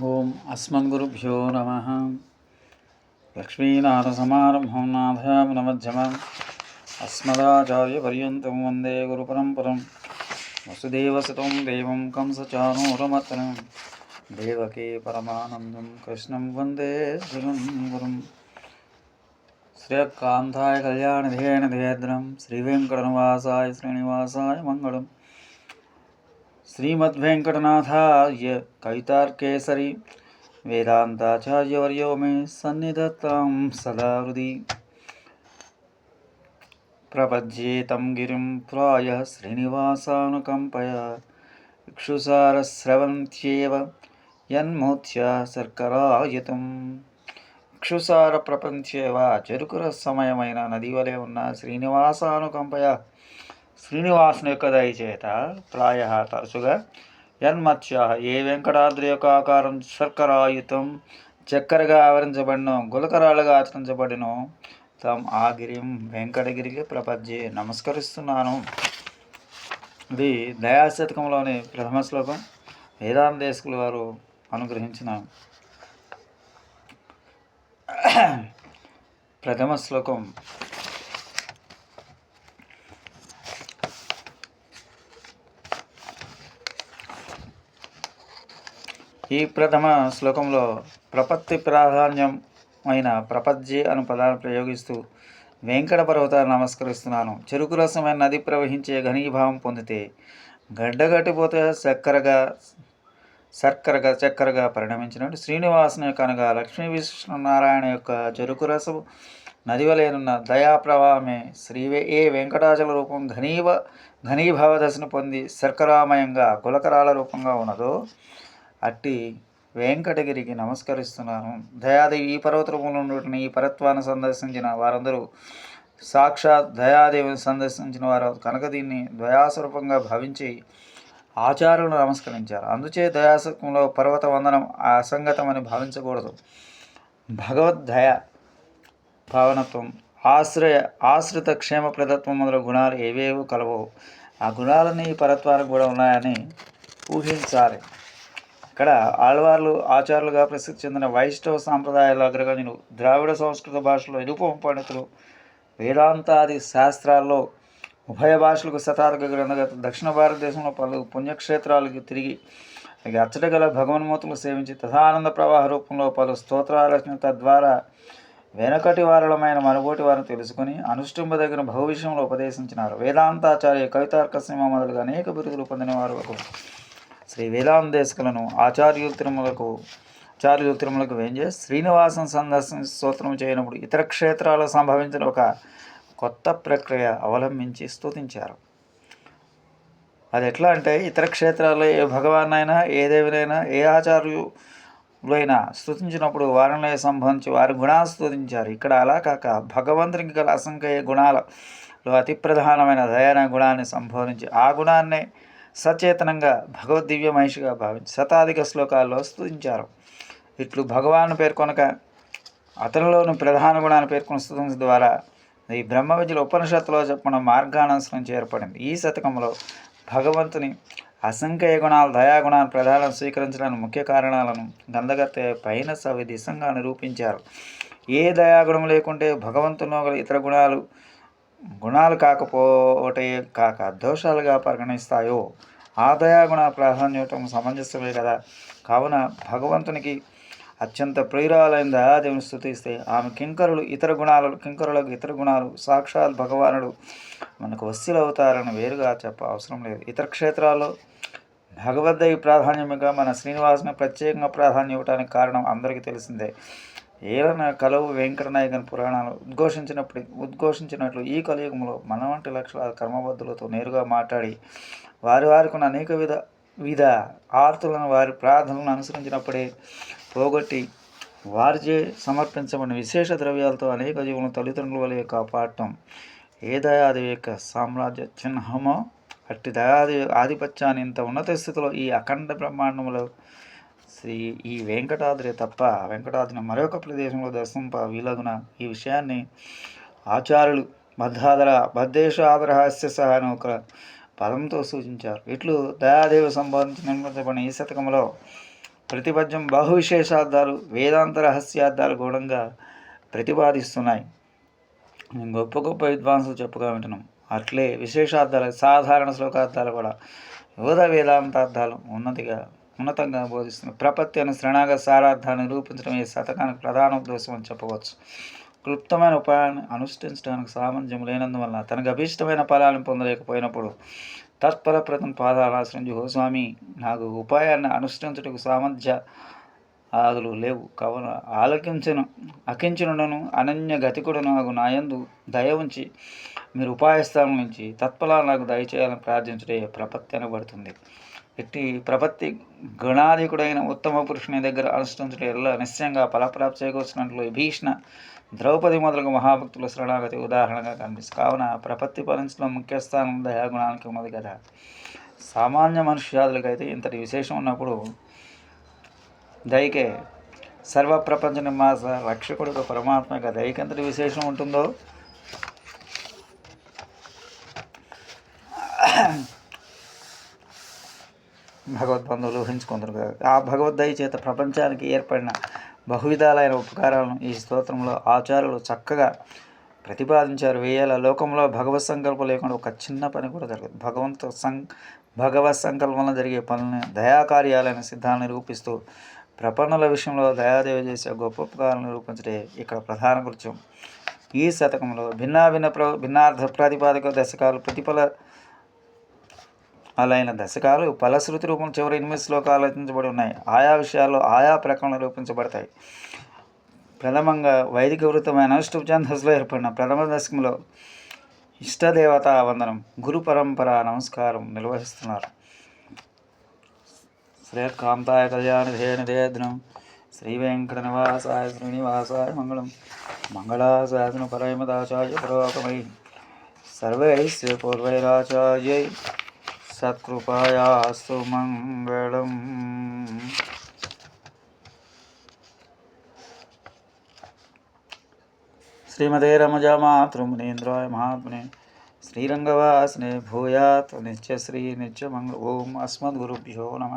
ॐ अस्मद्गुरुभ्यो नमः। लक्ष्मीनाथसमारम्भं नाथयां नमध्यमम् अस्मदाचार्यपर्यन्तं वंदे गुरुपरम्परं वसुदेवसुतं देवं कंसचानूरमतनं देवके परमानन्दं कृष्णं वंदे जगन्गुरुं श्रेयःकान्ताय कल्याणधेन धेद्रं श्रीवेङ्कटनिवासाय श्रीनिवासाय मङ्गलम्। శ్రీమద్వేంకటనాథాయ కవితార్కేసరి వేదాంతాచార్యవర్యో మే సన్నిధత్తాం సదా హృది ప్రపజ్యేతం గిరిం ప్రాయ శ్రీనివాసానుకంపయ ఇక్షుసారస్రవంత్యేవ యన్మోత్య శర్కరాయుతం ఇక్షుసార ప్రపంచేవ చెరుకుర సమయమైన నది వలె ఉన్న శ్రీనివాసానుకంపయ శ్రీనివాసుని యొక్క దయచేత ప్రాయ తరచుగా యన్మత్స్య. ఏ వెంకటాద్రి యొక్క ఆకారం శర్కరాయుతం చక్కెరగా ఆవరించబడిన గులకరాలుగా ఆచరించబడిన తం ఆ గిరిం వెంకటగిరికి ప్రపంచి నమస్కరిస్తున్నాను. ఇది దయాశతకంలోని ప్రథమ శ్లోకం. వేదాంతేశకులు వారు అనుగ్రహించిన ప్రథమ శ్లోకం. ఈ ప్రథమ శ్లోకంలో ప్రపత్తి ప్రాధాన్యం అయిన ప్రపద్జి అను పదాన్ని ప్రయోగిస్తూ వెంకట పర్వత నమస్కరిస్తున్నాను. చెరుకు రసమైన నది ప్రవహించే ఘనీభావం పొందితే గడ్డగట్టిపోతే చక్కెరగా శర్కరగా చక్కెరగా పరిణమించినట్టు శ్రీనివాసుని యొక్క అనగా లక్ష్మీ విష్ణునారాయణ యొక్క చెరుకు రసము నది వలెనున్న దయా ప్రవాహమే శ్రీ ఏ వెంకటాచల రూపం ఘనీవ ఘనీభావ దశను పొంది శర్కరామయంగా కులకరాల రూపంగా ఉన్నదో అట్టి వెంకటగిరికి నమస్కరిస్తున్నాను. దయాదేవి ఈ పర్వత రూపంలో ఈ పరత్వాన్ని సందర్శించిన వారందరూ సాక్షాత్ దయాదేవిని సందర్శించిన వారు కనుక దీన్ని దయాస్వరూపంగా భావించి ఆచార్యులను నమస్కరించారు. అందుచే దయాసత్వంలో పర్వత వందనం అసంగతమని భావించకూడదు. భగవద్దయ భావనత్వం ఆశ్రయ ఆశ్రిత క్షేమ ప్రదత్వం మొదల గుణాలు ఏవేవో కలవో ఆ గుణాలన్నీ ఈ పరత్వానికి కూడా ఉన్నాయని ఊహించాలి. ఇక్కడ ఆళ్వార్లు ఆచార్యులుగా ప్రసిద్ధి చెందిన వైష్ణవ సాంప్రదాయాల అగ్రగణ్యులు ద్రావిడ సంస్కృత భాషలో నిరుపమ పండితులు వేదాంతాది శాస్త్రాల్లో ఉభయ భాషలకు శతాధిక గ్రంథగత దక్షిణ భారతదేశంలో పలు పుణ్యక్షేత్రాలకు తిరిగి అచ్చట గల భగవన్మూతులు సేవించి తథానంద ప్రవాహ రూపంలో పలు స్తోత్రాలను తద్వారా వెనకటి వారలమైన మనబోటి వారిని తెలుసుకుని అనుష్టింపదగిన భవ విషయంలో ఉపదేశించినారు. వేదాంతాచార్య కవితార్క సింహ మొదలుగా అనేక బిరుదులు పొందిన వారు శ్రీ వేలాందేశకులను ఆచార్యుల తిరుమలకు ఆచార్యుల తిరుమలకు వేంజే శ్రీనివాసం సందర్శన స్తోత్రం చేయనప్పుడు ఇతర క్షేత్రాలు సంభవించిన ఒక కొత్త ప్రక్రియ అవలంబించి స్తుతించారు. అది ఎట్లా అంటే ఇతర క్షేత్రాల్లో ఏ భగవాన్ అయినా ఏ దేవునైనా ఏ ఆచార్యులైనా స్తుతించినప్పుడు వారిని సంబంధించి వారి గుణాలు స్తుతించారు. ఇక్కడ అలా కాక భగవంతునికి గల అసంఖ్య గుణాలలో అతి ప్రధానమైన దయాన గుణాన్ని సంబోధించి ఆ గుణాన్నే సచేతనంగా భగవద్దివ్య మహిషిగా భావించి శతాధిక శ్లోకాల్లో స్థుతించారు ఇట్లు భగవాను పేర్కొనక అతనిలోని ప్రధాన గుణాన్ని పేర్కొని స్థుతించడం ద్వారా ఈ బ్రహ్మ విద్యల ఉపనిషత్తులో చెప్పిన మార్గానుసరించి ఏర్పడింది ఈ శతకంలో భగవంతుని అసంఖ్య గుణాలు దయాగుణాలు ప్రధానం స్వీకరించడానికి ముఖ్య కారణాలను గంధగత్త పైన సవి దిశంగా నిరూపించారు. ఏ దయాగుణం లేకుంటే భగవంతునిలో గల ఇతర గుణాలు గుణాలు కాకపోటే కాక దోషాలుగా పరిగణిస్తాయో? ఆదాయ దయాగుణ ప్రాధాన్యతం సమంజసమే కదా. కావున భగవంతునికి అత్యంత ప్రియురాలైన దయాదేవిని స్థుతిస్తే ఆమె కింకరులు ఇతర గుణాలు కింకరులకు ఇతర గుణాలు సాక్షాత్ భగవానుడు మనకు వస్తులవుతారని వేరుగా చెప్ప అవసరం లేదు. ఇతర క్షేత్రాల్లో భగవద్దయి ప్రాధాన్యముగా మన శ్రీనివాసుని ప్రత్యేకంగా ప్రాధాన్యం ఇవ్వడానికి కారణం అందరికీ తెలిసిందే. ఏలన కలవు వెంకటనాయకన్ పురాణాలు ఉద్ఘోషించినప్పుడు ఉద్ఘోషించినట్లు ఈ కలియుగంలో మన వంటి లక్షలాది కర్మబద్ధులతో నేరుగా మాట్లాడి వారి వారికి ఉన్న అనేక విధ విధ ఆర్తులను వారి ప్రార్థనలను అనుసరించినప్పుడే పోగొట్టి వారిచే సమర్పించబడిన విశేష ద్రవ్యాలతో అనేక జీవులను తల్లిదండ్రుల వలె కాపాడటం ఏ దయాదేవి యొక్క సామ్రాజ్య చిహ్నమో అట్టి దయాది ఆధిపత్యాన్ని ఇంత ఉన్నత స్థితిలో ఈ అఖండ బ్రహ్మాండంలో శ్రీ ఈ వెంకటాద్రి తప్ప వెంకటాద్రిని మరొక ప్రదేశంలో దర్శింప వీలగున ఈ విషయాన్ని ఆచార్యులు బద్ధాదర బద్దేశ ఆదరహాస్య సహా అని ఒక పదంతో సూచించారు. ఇట్లు దయాదేవి సంబంధించి నిర్మించబడిన ఈ శతకంలో ప్రతిపద్యం బహువిశేషార్థాలు వేదాంత రహస్యార్థాలు గూఢంగా ప్రతిపాదిస్తున్నాయి. మేము గొప్ప గొప్ప విద్వాంసులు చెప్పుగా వింటున్నాం. అట్లే విశేషార్థాలు సాధారణ శ్లోకార్థాలు కూడా యువత వేదాంతార్థాలు ఉన్నతిగా ఉన్నతంగా బోధిస్తుంది ప్రపత్తి అనే శ్రణాగ సారార్థాన్ని నిరూపించడం ఈ శతకానికి ప్రధాన ఉద్దేశం అని చెప్పవచ్చు. క్లుప్తమైన ఉపాయాన్ని అనుష్ఠించడానికి సామర్థ్యం లేనందువల్ల తనకు అభీష్టమైన ఫలాలను పొందలేకపోయినప్పుడు తత్పర ప్రథమ పాదాలు ఆశ్రయించి గోస్వామి నాకు ఉపాయాన్ని అనుష్ఠించటకు సామర్థ్య ఆదులు లేవు. కవన ఆలకించను అకించనుడను అనన్య గతికుడు నాకు నాయందు దయ ఉంచి మీరు ఉపాయస్థానం నుంచి తత్ఫలాలు నాకు దయచేయాలని ప్రార్థించడే ప్రపత్తి అనబడుతుంది. ఇట్టి ప్రపత్తి గుణాధికుడైన ఉత్తమ పురుషుని దగ్గర అనుష్ఠించడం ఎల్ల నిశ్చయంగా ఫలప్రాప్తి చేకూర్చినట్లు భీష్ణ ద్రౌపది మొదలగు మహాభక్తుల శరణాగతి ఉదాహరణగా కనిపిస్తుంది. కావున ప్రపత్తి పరించడం ముఖ్య స్థానం దయాగుణానికి ఉన్నది కదా సామాన్య మనుష్యాదులకైతే ఇంతటి విశేషం ఉన్నప్పుడు దయకే సర్వ ప్రపంచ నిమాస రక్షకుడు పరమాత్మక దయకెంతటి విశేషం ఉంటుందో భగవద్బంధువులు ఊహించుకుందరు కదా. ఆ భగవద్దయ చేత ప్రపంచానికి ఏర్పడిన బహువిధాలైన ఉపకారాలను ఈ స్తోత్రంలో ఆచార్యులు చక్కగా ప్రతిపాదించారు. వేయాల లోకంలో భగవత్ సంకల్పం లేకుండా ఒక చిన్న పని కూడా జరగదు. భగవంతు సం భగవత్ సంకల్పంలో జరిగే పనులను దయాకార్యాలైన సిద్ధాన్ని నిరూపిస్తూ ప్రపన్నుల విషయంలో దయాదేవి చేసే గొప్ప ఉపకారాలను నిరూపించడే ఇక్కడ ప్రధాన కృత్యం. ఈ శతకంలో భిన్నాభిన్న ప్ర భిన్నార్థ ప్రాతిపాదిక దశకాలు ప్రతిఫల అలాైన దశకాలు ఫలశ్రుతి రూపం చివరి ఎనిమిది శ్లోకాలు రచించబడి ఉన్నాయి. ఆయా విషయాల్లో ఆయా ప్రకటనలు రూపించబడతాయి. ప్రథమంగా వైదిక వృత్తమైన అష్టమ ఛందస్సులో ఏర్పడిన ప్రథమ దశకంలో ఇష్టదేవత వందనం గురు పరంపర నమస్కారం నిర్వహిస్తున్నారు. శ్రేయకాంతాయ కళ్యాణ ధేయనిధేయద్నం శ్రీ వెంకట నివాసాయ శ్రీనివాసాయ మంగళం మంగళాశాసన పరమదాచార్య పురోగమై సర్వైశ్య పూర్వైరాచార్యై సత్కృపాయాస్తు మంగళం. శ్రీమదే రమజ మాతృమునీంద్రాయ మహాత్మనే శ్రీరంగవాసనే భూయాత్ నిత్యశ్రీ నిత్యమంగళ ఓం అస్మద్గురుభ్యో నమ.